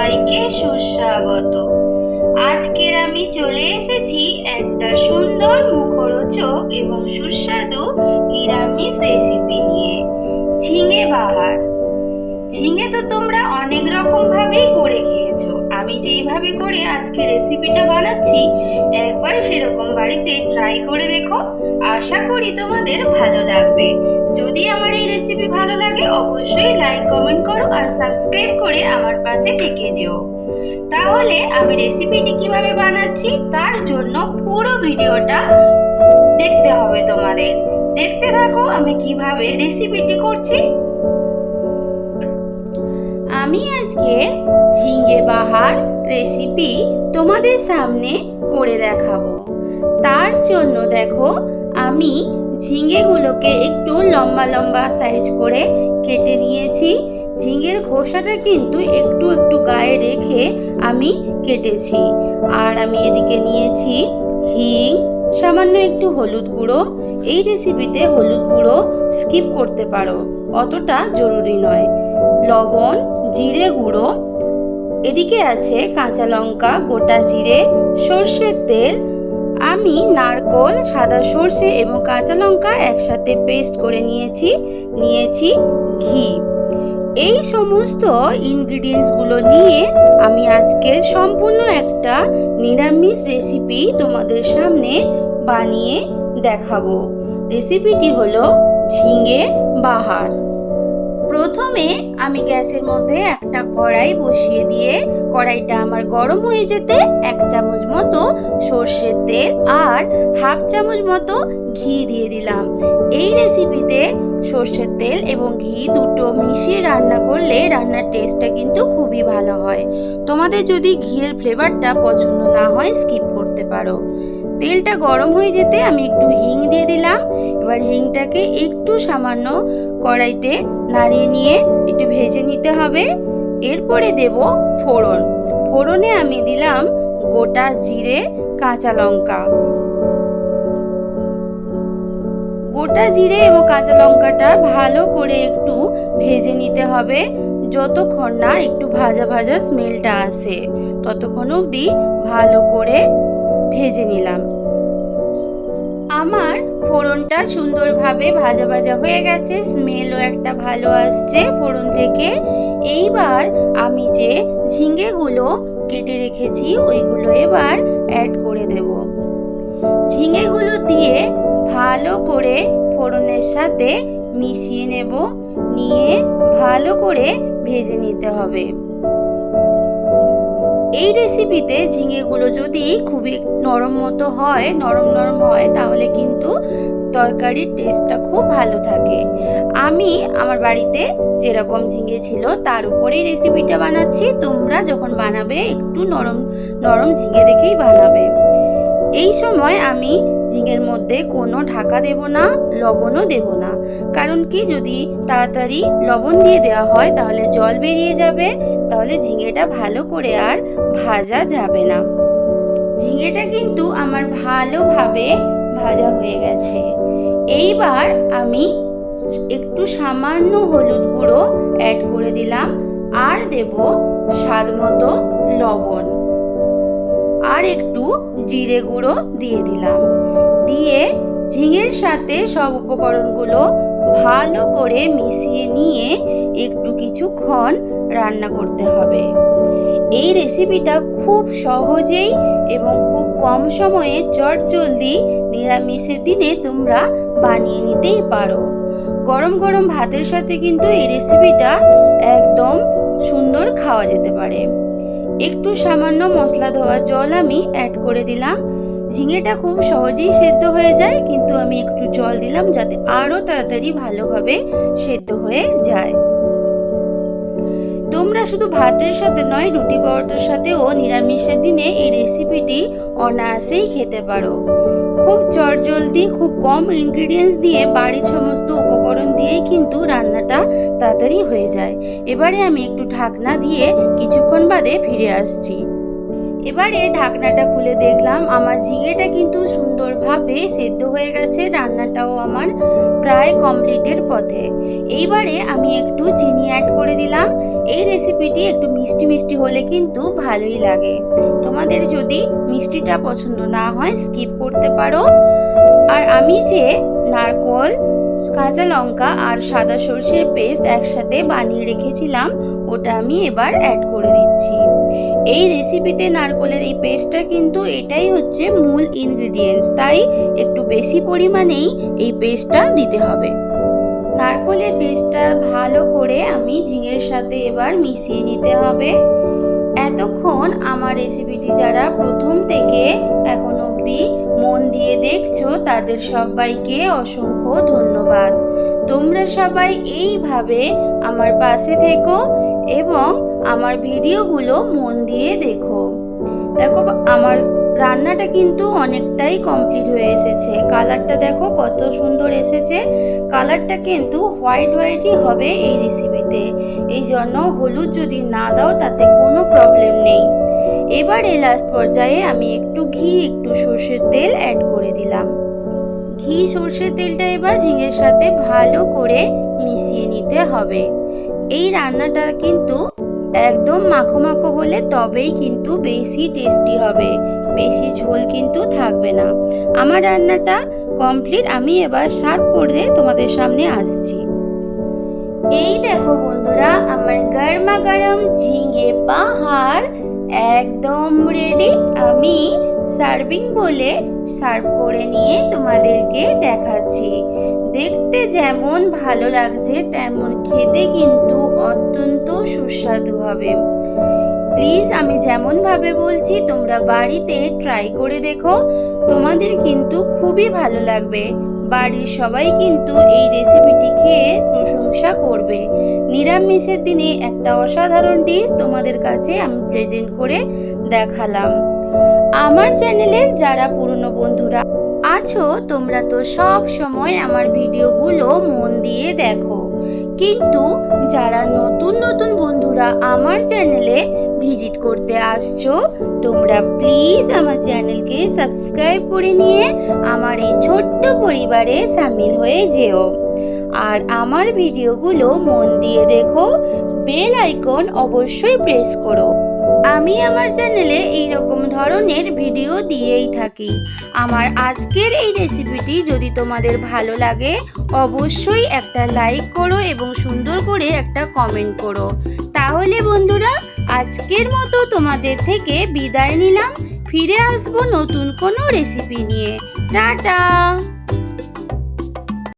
সবাইকে সুস্বাগত। আজকের আমি চলে এসেছি একটা সুন্দর মুখরোচক এবং সুস্বাদু নিরামিষ রেসিপি নিয়ে। ঝিঙে বাহার। ঝিঙে তো তোমরা অনেক রকম ভাবেই করে খেয়েছো। আমি যেইভাবে করে আজকে রেসিপিটা বানাচ্ছি, একবার সেরকম বাড়িতে ট্রাই করে দেখো। আশা করি তোমাদের ভালো লাগবে। যদি আমার এই রেসিপি ভালো লাগে, অবশ্যই লাইক কমেন্ট করো আর সাবস্ক্রাইব করে আমার পাশে থেকে যেও। তাহলে আমি রেসিপিটি কীভাবে বানাচ্ছি, তার জন্য পুরো ভিডিওটা দেখতে হবে তোমাদের। দেখতে থাকো আমি কীভাবে রেসিপিটি করছি। আজকে ঝিঙ্গে বাহার রেসিপি তোমাদের সামনে করে দেখাবো। তার জন্য দেখো, আমি ঝিঙ্গেগুলোকে একটু লম্বা লম্বা সাইজ করে কেটে নিয়েছি। ঝিঙ্গের খোসাটা কিন্তু একটু একটু গায়ে রেখে আমি কেটেছি। আর আমি এদিকে নিয়েছি হিং, সামান্য একটু হলুদ গুঁড়ো। এই রেসিপিতে হলুদ গুঁড়ো স্কিপ করতে পারো, অতটা জরুরি নয়। লবণ জিরে গুঁড়ো। এদিকে আছে কাঁচা লঙ্কা, গোটা জিরে, সর্ষের তেল। আমি নারকোল, সাদা সর্ষে এবং কাঁচা লঙ্কা একসাথে পেস্ট করে নিয়েছি নিয়েছি ঘি। এই সমস্ত ইনগ্রিডিয়েন্টসগুলো নিয়ে আমি আজকে সম্পূর্ণ একটা নিরামিষ রেসিপি তোমাদের সামনে বানিয়ে দেখাবো। রেসিপিটি হলো ঝিঙে বাহার। প্রথমে আমি গ্যাসের মধ্যে একটা কড়াই বসিয়ে দিয়ে কড়াইটা আমার গরম হয়ে যেতে এক চামচ মতো সর্ষের তেল আর হাফ চামচ মতো ঘি দিয়ে দিলাম। এই রেসিপিতে সর্ষের তেল এবং ঘি দুটো মিশিয়ে রান্না করলে রান্নার টেস্টটা কিন্তু খুবই ভালো হয়। তোমাদের যদি ঘিয়ের ফ্লেভারটা পছন্দ না হয় স্কিপ করতে পারো। তেলটা গরম হয়ে যেতে আমি একটু হিং দিয়ে দিলাম। এবার হিংটাকে একটু সামান্য কড়াইতে নাড়িয়ে নিয়ে একটু ভেজে নিতে হবে। এরপরে দেব ফোড়ন। ফোড়নে আমি দিলাম গোটা জিরে, কাঁচা লঙ্কা। গোটা জিরে এবং কাঁচা লঙ্কাটা ভালো করে একটু ভেজে নিতে হবে। যতক্ষণ না একটু ভাজা ভাজা স্মেলটা আসে, ততক্ষণ অবধি ভালো করে ভেজে নিলাম। আমার ফোড়নটা সুন্দরভাবে ভাজা ভাজা হয়ে গেছে, স্মেলও একটা ভালো আসছে ফোড়ন থেকে। এইবার আমি যে ঝিঙেগুলো কেটে রেখেছি, ওইগুলো এবার অ্যাড করে দেব। ঝিঙেগুলো দিয়ে ভালো করে ফোড়নের সাথে মিশিয়ে নেব, নিয়ে ভালো করে ভেজে নিতে হবে। এই রেসিপিতে ঝিঙেগুলো যদি খুবই নরম মতো হয়, নরম নরম হয়, তাহলে কিন্তু তরকারির টেস্টটা খুব ভালো থাকে। আমি আমার বাড়িতে যেরকম ঝিঙে ছিল, তার উপরেই রেসিপিটা বানাচ্ছি। তোমরা যখন বানাবে, একটু নরম নরম ঝিঙে দেখেই বানাবে। এই সময় আমি ঝিঙের মধ্যে কোনো ঢাকা দেব না, লবণও দেব না। কারণ কি, যদি তাড়াতাড়ি লবণ দিয়ে দেওয়া হয়, তাহলে জল বেরিয়ে যাবে, তাহলে ঝিঙেটা ভালো করে আর ভাজা যাবে না। ঝিঙেটা কিন্তু আমার ভালোভাবে ভাজা হয়ে গেছে। এইবার আমি একটু সামান্য হলুদ গুঁড়ো অ্যাড করে দিলাম, আর দেব স্বাদ মতো লবণ। আর একটু জিরে গুঁড়ো দিয়ে দিলাম। দিয়ে ঝিঙের সাথে সব উপকরণগুলো ভালো করে মিশিয়ে নিয়ে একটু কিছুক্ষণ রান্না করতে হবে। এই রেসিপিটা খুব সহজেই এবং খুব কম সময়ে চট জলদি নিরামিষের দিনে তোমরা বানিয়ে নিতেই পারো। গরম গরম ভাতের সাথে কিন্তু এই রেসিপিটা একদম সুন্দর খাওয়া যেতে পারে। একটু সামান্য মশলা ধোয়া জল আমি অ্যাড করে দিলাম। ঝিঙেটা খুব সহজেই সেদ্ধ হয়ে যায়, কিন্তু আমি একটু জল দিলাম যাতে আরও তাড়াতাড়ি ভালোভাবে সেদ্ধ হয়ে যায়। তোমরা শুধু ভাতের সাথে নয়, রুটি পরোটার সাথেও নিরামিষের দিনে এই রেসিপিটি অনায়াসেই খেতে পারো। খুব চটজলদি, খুব কম ইনগ্রিডিয়েন্টস দিয়ে বাড়ির সমস্ত উপকরণ দিয়েই কিন্তু রান্নাটা তাড়াতাড়ি হয়ে যায়। এবারে আমি একটু ঢাকনা দিয়ে কিছুক্ষণ বাদে ফিরে আসছি। এবারে ঢাকনাটা খুলে দেখলাম, আমার ঝিঙেটা কিন্তু সুন্দরভাবে সেদ্ধ হয়ে গেছে, রান্নাটাও আমার প্রায় কমপ্লিটের পথে। এইবারে আমি একটু চিনি অ্যাড করে দিলাম, এই রেসিপিটি একটু মিষ্টি মিষ্টি হলে কিন্তু ভালোই লাগে। তোমাদের যদি মিষ্টিটা পছন্দ না হয় স্কিপ করতে পারো। আর আমি যে নারকোল, কাঁচা লঙ্কা আর সাদা সর্ষের পেস্ট একসাথে বানিয়ে রেখেছিলাম, ওটা আমি এবার অ্যাড করে দিচ্ছি। এই রেসিপিতে নারকোলের এই পেস্টটা কিন্তু এটাই হচ্ছে মূল ইনগ্রিডিয়েন্টস তাই একটু বেশি পরিমাণেই এই পেস্টটা দিতে হবে। নারকোলের পেস্টটা ভালো করে আমি ঝিঙের সাথে এবার মিশিয়ে নিতে হবে। এতক্ষণ আমার রেসিপিটি যারা প্রথম থেকে এখন অবধি মন দিয়ে দেখছ, তাদের সবাইকে অসংখ্য ধন্যবাদ। তোমরা সবাই এইভাবে আমার পাশে থেকো এবং আমার ভিডিওগুলো মন দিয়ে দেখো। দেখো, আমার রান্নাটা কিন্তু অনেকটাই কমপ্লিট হয়ে এসেছে। কালারটা দেখো, কত সুন্দর এসেছে। কালারটা কিন্তু হোয়াইট হোয়াইটই হবে এই রেসিপিতে এই জন্য হলুদ যদি না দাও, তাতে কোনো প্রবলেম নেই। এবার এই লাস্ট পর্যায়ে আমি একটু ঘি, একটু সর্ষের তেল অ্যাড করে দিলাম। ঘি, সর্ষের তেলটা এবার ঝিঙের সাথে ভালো করে মিশিয়ে নিতে হবে। এই রান্নাটা কিন্তু একদম মাখো মাখো হলে তবেই কিন্তু বেশি টেস্টি হবে। বেশি ঝোল কিন্তু থাকবে না। আমার রান্নাটা কমপ্লিট আমি এবার সার্ভ করে তোমাদের সামনে আসছি। এই দেখো বন্ধুরা, আমার গরমা গরম ঝিঙে পাহাড় একদম রেডি আমি সার্ভিং বলে সার্ভ করে নিয়ে তোমাদেরকে দেখাচ্ছি। যেমন ভালো লাগছে, তেমন খেতে কিন্তু অত্যন্ত সুস্বাদু হবে। প্লিজ আমি যেমনভাবে বলছি, তোমরা বাড়িতে ট্রাই করে দেখো। তোমাদের কিন্তু খুবই ভালো লাগবে। বাড়ির সবাই কিন্তু এই রেসিপিটি খেয়ে প্রশংসা করবে। নিরামিষের দিনে একটা অসাধারণ ডিশ তোমাদের কাছে আমি প্রেজেন্ট করে দেখালাম। আমার চ্যানেলে যারা পুরনো বন্ধুরা আছো, তোমরা তো সব সময় আমার ভিডিওগুলো মন দিয়ে দেখো। কিন্তু যারা নতুন নতুন বন্ধুরা আমার চ্যানেলে ভিজিট করতে আসছো, তোমরা প্লিজ আমার চ্যানেলকে সাবস্ক্রাইব করে নিয়ে আমার এই ছোট্ট পরিবারে সামিল হয়ে যেও। আর আমার ভিডিওগুলো মন দিয়ে দেখো, বেল আইকন অবশ্যই প্রেস করো। আমি আমার চ্যানেলে এই রকম ধরনের ভিডিও দিয়েই থাকি। আমার আজকের এই রেসিপিটি যদি তোমাদের ভালো লাগে, অবশ্যই একটা লাইক করো এবং সুন্দর করে একটা কমেন্ট করো। তাহলে বন্ধুরা, আজকের মতো তোমাদের থেকে বিদায় নিলাম। ফিরে আসব নতুন কোনো রেসিপি নিয়ে। টাটা!